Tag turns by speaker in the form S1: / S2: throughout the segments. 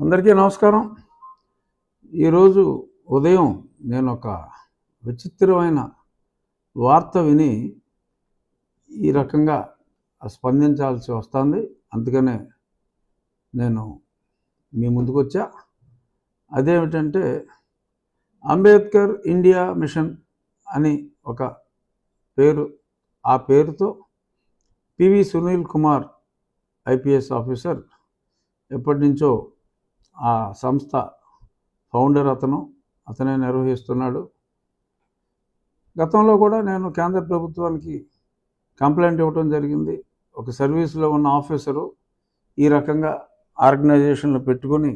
S1: అందరికీ నమస్కారం. ఈరోజు ఉదయం నేను ఒక విచిత్రమైన వార్త విని ఈ రకంగా స్పందించాల్సి వస్తుంది. అందుకనే నేను మీ ముందుకు వచ్చా. అదేమిటంటే అంబేద్కర్ ఇండియా మిషన్ అని ఒక పేరు ఆ పేరుతో PV Sunil Kumar IPS officer ఎప్పటి నుంచో ఆ సంస్థ ఫౌండర్ అతను అతనే నిర్వహిస్తున్నాడు. గతంలో కూడా నేను కేంద్ర ప్రభుత్వానికి కంప్లైంట్ ఇవ్వడం జరిగింది. ఒక సర్వీస్లో ఉన్న ఆఫీసరు ఈ రకంగా ఆర్గనైజేషన్లు పెట్టుకొని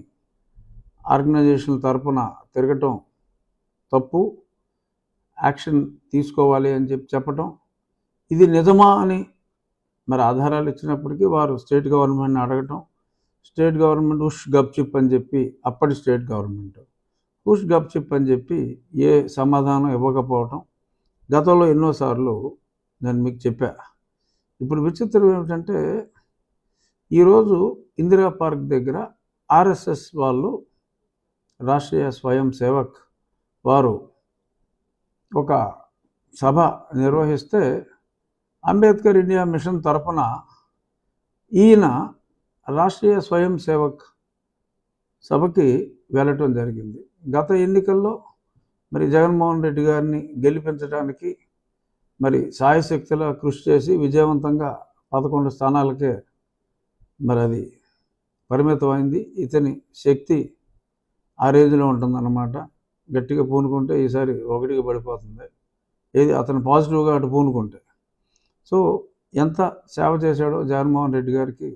S1: ఆర్గనైజేషన్ తరపున తిరగటం తప్పు యాక్షన్ తీసుకోవాలి అని చెప్పి చెప్పటం ఇది నిజమా అని మరి ఆధారాలు ఇచ్చినప్పటికీ వారు స్టేట్ గవర్నమెంట్ని అడగటం స్టేట్ గవర్నమెంట్ ఉష్ గప్చిప్ అని చెప్పి అప్పటి స్టేట్ గవర్నమెంట్. ఉష్ గప్చిప్ అని చెప్పి ఏ సమాధానం ఇవ్వకపోవటం గతంలో ఎన్నోసార్లు నేను మీకు చెప్పా. ఇప్పుడు విచిత్రం ఏమిటంటే ఈరోజు ఇందిరా పార్క్ దగ్గర ఆర్ఎస్ఎస్ వాళ్ళు రాష్ట్రీయ స్వయం సేవక్ వారు ఒక సభ నిర్వహిస్తే అంబేద్కర్ ఇండియా మిషన్ తరపున ఈయన రాష్ట్రీయ స్వయం సేవక్ సభకి వెళ్ళటం జరిగింది. గత ఎన్నికల్లో మరి జగన్మోహన్ రెడ్డి గారిని గెలిపించడానికి మరి సాయశక్తుల కృషి చేసి విజయవంతంగా పదకొండు స్థానాలకే మరి అది పరిమితమైంది ఇతని శక్తి ఆ రేంజ్లో ఉంటుందన్నమాట. గట్టిగా పూనుకుంటే ఈసారి ఒకటికి పడిపోతుంది. ఏది అతను పాజిటివ్గా అటు పూనుకుంటే. సో ఎంత సేవ చేశాడో జగన్మోహన్ రెడ్డి గారికి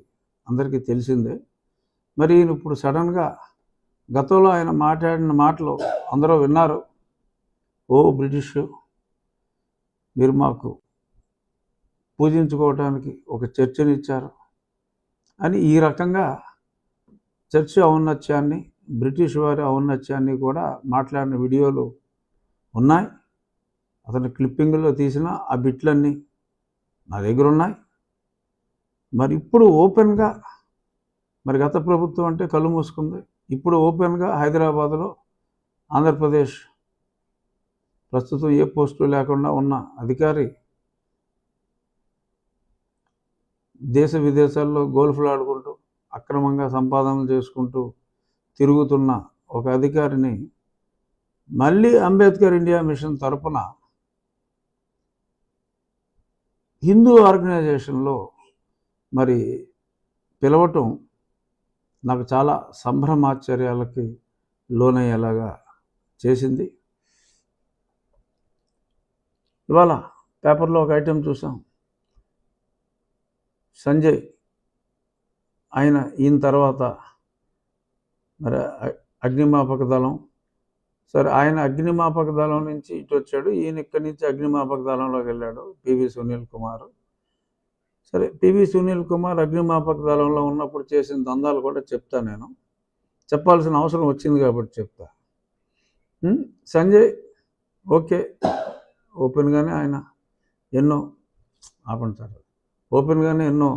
S1: అందరికీ తెలిసిందే. మరి ఈయన ఇప్పుడు సడన్గా గతంలో ఆయన మాట్లాడిన మాటలు అందరూ విన్నారు. ఓ బ్రిటిష్ మీరు మాకు పూజించుకోవడానికి ఒక చర్చని ఇచ్చారు అని ఈ రకంగా చర్చ ఔన్నత్యాన్ని బ్రిటిష్ వారి ఔన్నత్యాన్ని కూడా మాట్లాడిన వీడియోలు ఉన్నాయి. అతను క్లిప్పింగ్లో తీసిన ఆ బిట్లన్నీ నా దగ్గర ఉన్నాయి మరి ఇప్పుడు ఓపెన్గా మరి గత ప్రభుత్వం అంటే కళ్ళు మూసుకుంది. ఇప్పుడు ఓపెన్గా హైదరాబాద్లో ఆంధ్రప్రదేశ్ ప్రస్తుతం ఏ పోస్టు లేకుండా ఉన్న అధికారి దేశ విదేశాల్లో గోల్ఫ్లు ఆడుకుంటూ అక్రమంగా సంపాదనలు చేసుకుంటూ తిరుగుతున్న ఒక అధికారిని మళ్ళీ అంబేద్కర్ ఇండియా మిషన్ తరపున హిందూ ఆర్గనైజేషన్లో మరి పిలవటం నాకు చాలా సంభ్రమాశ్చర్యాలకి లోనయ్యేలాగా చేసింది. ఇవాళ పేపర్లో ఒక ఐటెం చూసాం సంజయ్ ఆయన ఈయన తర్వాత మరి అగ్నిమాపక దళం. సరే ఆయన అగ్నిమాపక దళం నుంచి ఇటు వచ్చాడు ఈయన ఇక్కడి నుంచి అగ్నిమాపక దళంలోకి వెళ్ళాడు పివి సునీల్ కుమార్. సరే పివి సునీల్ కుమార్ అగ్నిమాపక దళంలో ఉన్నప్పుడు చేసిన దందాలు కూడా చెప్తా నేను. చెప్పాల్సిన అవసరం వచ్చింది కాబట్టి చెప్తా. సంజయ్ ఓకే. ఓపెన్గానే ఆయన ఎన్నో ఆపండి సార్. ఓపెన్గానే ఎన్నో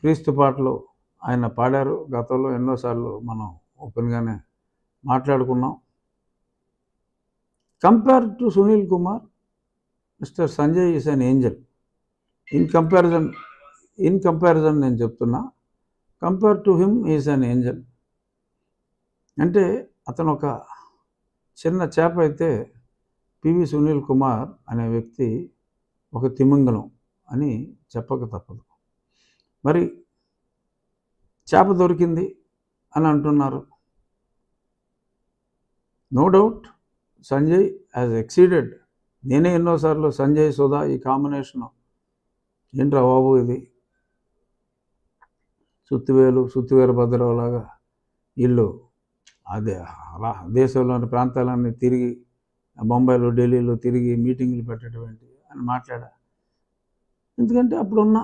S1: క్రీస్తు పాటలు ఆయన పాడారు. గతంలో ఎన్నోసార్లు మనం ఓపెన్గానే మాట్లాడుకున్నాం. Compare to Sunil Kumar mister Sanjay is an angel in comparison in comparison నేను చెప్తున్నా. Compare to him is an angel అంటే అతను ఒక చిన్న చేప అయితే పివి సునీల్ కుమార్ అనే వ్యక్తి ఒక తిమింగలం అని చెప్పక తప్పదు. మరి చేప దొరికింది అని అంటున్నారు. No doubt Sanjay has exceeded నేనే ఎన్నోసార్లు సంజయ్ సుధా ఈ కాంబినేషన్ ఏంట్రా బాబు ఇది? సుత్తివేలు సుత్తివేరు భద్రరావు లాగా వీళ్ళు అదే అలా దేశంలోని ప్రాంతాలన్నీ తిరిగి బొంబాయిలో ఢిల్లీలో తిరిగి మీటింగులు పెట్టడం ఏంటి అని మాట్లాడా. ఎందుకంటే అప్పుడున్న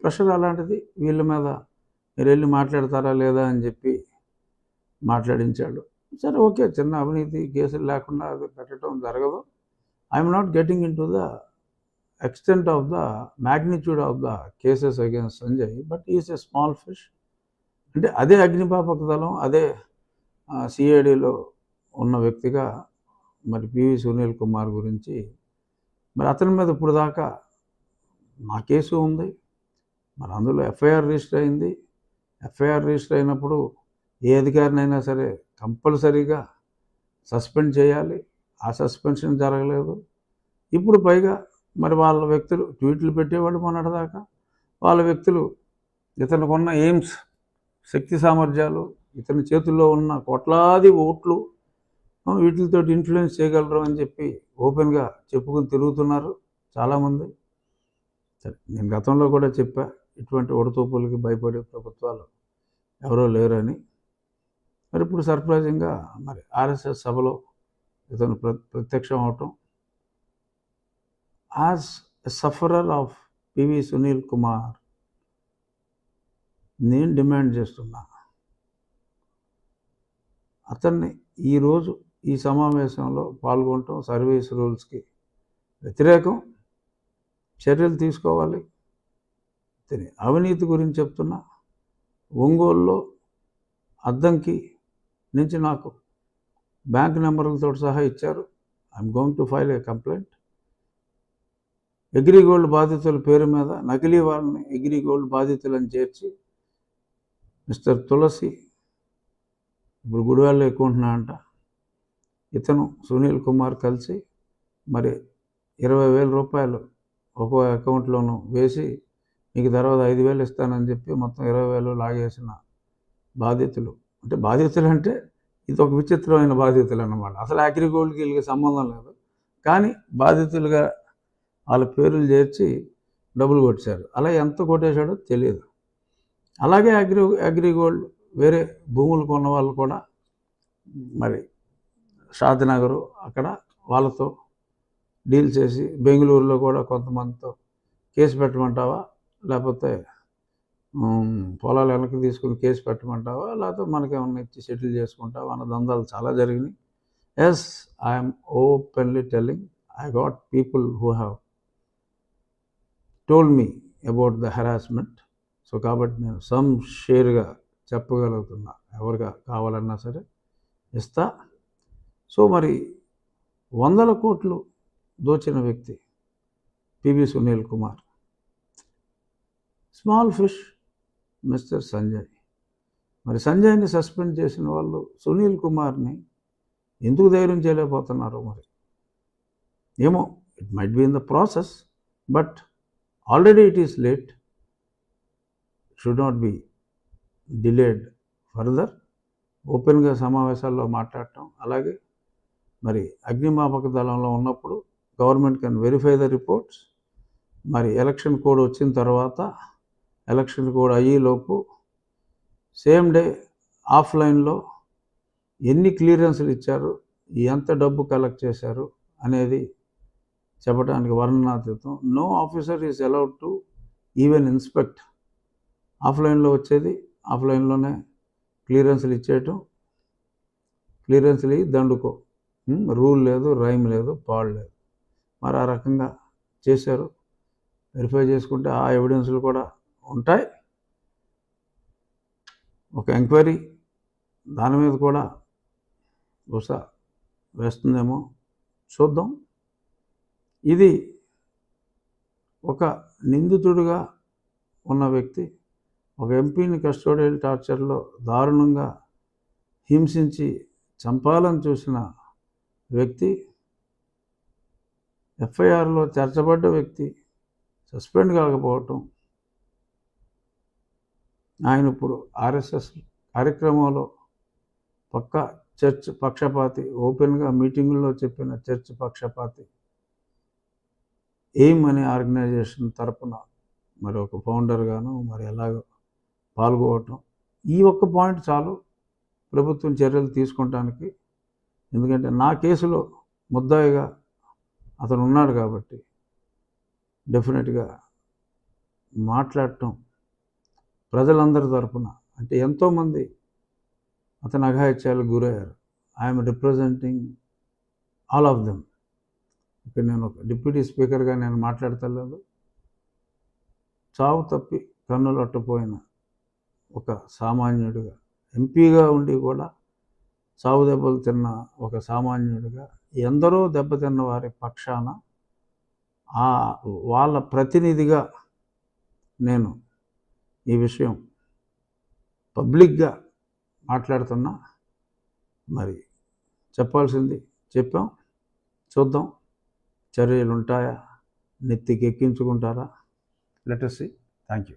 S1: ప్రెషర్ అలాంటిది వీళ్ళ మీద మీరు వెళ్ళి మాట్లాడతారా లేదా అని చెప్పి మాట్లాడించాడు. సరే ఓకే చిన్న అవినీతి కేసులు లేకుండా అది పెట్టడం జరగదు. I'm not getting into the extent of the magnitude of the cases against Sanjay but is a small fish అంటే అదే అగ్నిపాపక దళం అదే సిఐడిలో ఉన్న వ్యక్తిగా మరి పివి సునీల్ కుమార్ గురించి మరి అతని మీద ఇప్పుడు దాకా నా కేసు ఉంది. మరి అందులో ఎఫ్ఐఆర్ రిజిస్టర్ అయింది. ఎఫ్ఐఆర్ రిజిస్టర్ అయినప్పుడు ఏ అధికారినైనా సరే కంపల్సరీగా సస్పెండ్ చేయాలి. ఆ సస్పెన్షన్ జరగలేదు. ఇప్పుడు పైగా మరి వాళ్ళ వ్యక్తులు ట్వీట్లు పెట్టేవాళ్ళు మొన్నటిదాకా. వాళ్ళ వ్యక్తులు ఇతనికి ఉన్న ఎయిమ్స్ శక్తి సామర్థ్యాలు ఇతని చేతుల్లో ఉన్న కోట్లాది ఓట్లు వీటితో ఇన్ఫ్లుయెన్స్ చేయగలరు అని చెప్పి ఓపెన్గా చెప్పుకుని తిరుగుతున్నారు చాలామంది. సరే నేను గతంలో కూడా చెప్పా ఇటువంటి ఒడతూపులకి భయపడే ప్రభుత్వాలు ఎవరో లేరని. మరి ఇప్పుడు సర్ప్రైజింగ్గా మరి ఆర్ఎస్ఎస్ సభలో ఇతను ప్ర ప్రత్యక్షం అవటం as a sufferer of PV Sunil Kumar నేను డిమాండ్ చేస్తున్నా. అతన్ని ఈరోజు ఈ సమావేశంలో పాల్గొనటం సర్వీస్ రూల్స్కి వ్యతిరేకం. చర్యలు తీసుకోవాలి. తిని అవినీతి గురించి చెప్తున్నా. ఒంగోలులో అద్దంకి నుంచి నాకు బ్యాంక్ నెంబర్లతో సహా ఇచ్చారు. I'm going to file a complaint AgriGold బాధితుల పేరు మీద నకిలీ వాళ్ళని అగ్రిగోల్డ్ బాధితులను చేర్చి మిస్టర్ తులసి ఇప్పుడు గుడివాళ్ళు ఎక్కుంటున్నా అంట. ఇతను సునీల్ కుమార్ కలిసి మరి ఇరవై వేల రూపాయలు ఒక్కో అకౌంట్లోనూ వేసి మీకు తర్వాత ఐదు వేలు ఇస్తానని చెప్పి మొత్తం ఇరవై వేలు లాగేసిన బాధితులు. అంటే బాధితులు అంటే ఇది ఒక విచిత్రమైన బాధితులు అన్నమాట. అసలు అగ్రిగోల్డ్కి వీళ్ళకి సంబంధం లేదు. కానీ బాధితులుగా వాళ్ళ పేర్లు చేర్చి డబ్బులు కొట్టేశారు. అలా ఎంత కొట్టేశాడో తెలియదు. అలాగే అగ్రి అగ్రిగోల్డ్ వేరే భూములు కొన్న వాళ్ళు కూడా మరి షాదినగరు అక్కడ వాళ్ళతో డీల్ చేసి బెంగళూరులో కూడా కొంతమందితో కేసు పెట్టమంటావా? లేకపోతే పొలాలు వెనక్కి తీసుకుని కేసు పెట్టమంటావా? లేకపోతే మనకేమన్నా ఇచ్చి సెటిల్ చేసుకుంటావా? అన్న దందాలు చాలా జరిగినాయి. Yes I'm openly telling I got people who have told me about the harassment so కాబట్టి నేను సమ్ షేర్గా చెప్పగలుగుతున్నా. ఎవరిగా కావాలన్నా సరే ఇస్తా. సో మరి వందల కోట్లు దోచిన వ్యక్తి PV Sunil Kumar. Small fish mister Sanjay. మరి సంజయ్ని సస్పెండ్ చేసిన వాళ్ళు సునీల్ కుమార్ని ఎందుకు ధైర్యం చేయలేకపోతున్నారు మరి? ఏమో it might be in the process but already it is late should not be delayed further ఓపెన్గా సమావేశాల్లో మాట్లాడటం. అలాగే మరి అగ్నిమాపక దళంలో ఉన్నప్పుడు government can verify the reports మరి ఎలక్షన్ కోడ్ వచ్చిన తర్వాత ఎలక్షన్ కోడ్ అయ్యేలోపు సేమ్ డే ఆఫ్లైన్లో ఎన్ని క్లియరెన్స్లు ఇచ్చారు ఎంత డబ్బు కలెక్ట్ చేశారు అనేది చెప్పడానికి వర్ణనాతీతం. No officer is allowed to even inspect ఆఫ్లైన్లో వచ్చేది ఆఫ్లైన్లోనే క్లియరెన్స్లు ఇచ్చేయటం. క్లియరెన్స్లు ఇవి దండుకో. రూల్ లేదు రైమ్ లేదు పాడు లేదు. మరి ఆ రకంగా చేశారు. వెరిఫై చేసుకుంటే ఆ ఎవిడెన్స్లు కూడా ఉంటాయి. ఒక ఎంక్వైరీ దాని మీద కూడా బహుశా వేస్తుందేమో చూద్దాం. ఇది ఒక నిందితుడిగా ఉన్న వ్యక్తి ఒక ఎంపీని కస్టోడియల్ టార్చర్లో దారుణంగా హింసించి చంపాలని చూసిన వ్యక్తి ఎఫ్ఐఆర్లో చేర్చబడ్డ వ్యక్తి సస్పెండ్ కాకపోవటం. ఆయన ఇప్పుడు ఆర్ఎస్ఎస్ కార్యక్రమంలో పక్క చర్చ్ పక్షపాతి ఓపెన్గా మీటింగుల్లో చెప్పిన చర్చ్ పక్షపాతి ఎయిమ్ అనే ఆర్గనైజేషన్ తరపున మరి ఒక ఫౌండర్గాను మరి ఎలాగో పాల్గొవటం ఈ ఒక్క పాయింట్ చాలు ప్రభుత్వం చర్యలు తీసుకుంటానికి. ఎందుకంటే నా కేసులో ముద్దాయిగా అతను ఉన్నాడు కాబట్టి డెఫినెట్గా మాట్లాడటం ప్రజలందరి తరపున అంటే ఎంతోమంది అతని అఘాయిత్యాలకు గురయ్యారు. I'm representing all of them. ఇక్కడ నేను ఒక డిప్యూటీ స్పీకర్గా నేను మాట్లాడతలేదు. చావు తప్పి కన్నులట్టుపోయిన ఒక సామాన్యుడిగా ఎంపీగా ఉండి కూడా చావు దెబ్బలు తిన్న ఒక సామాన్యుడిగా ఎందరో దెబ్బతిన్న వారి పక్షాన ఆ వాళ్ళ ప్రతినిధిగా నేను ఈ విషయం పబ్లిక్గా మాట్లాడుతున్నా. మరి చెప్పాల్సింది చెప్పాం చూద్దాం. చర్యలు ఉంటాయా నెత్తికి ఎక్కించుకుంటారా లెటర్సీ థ్యాంక్ యూ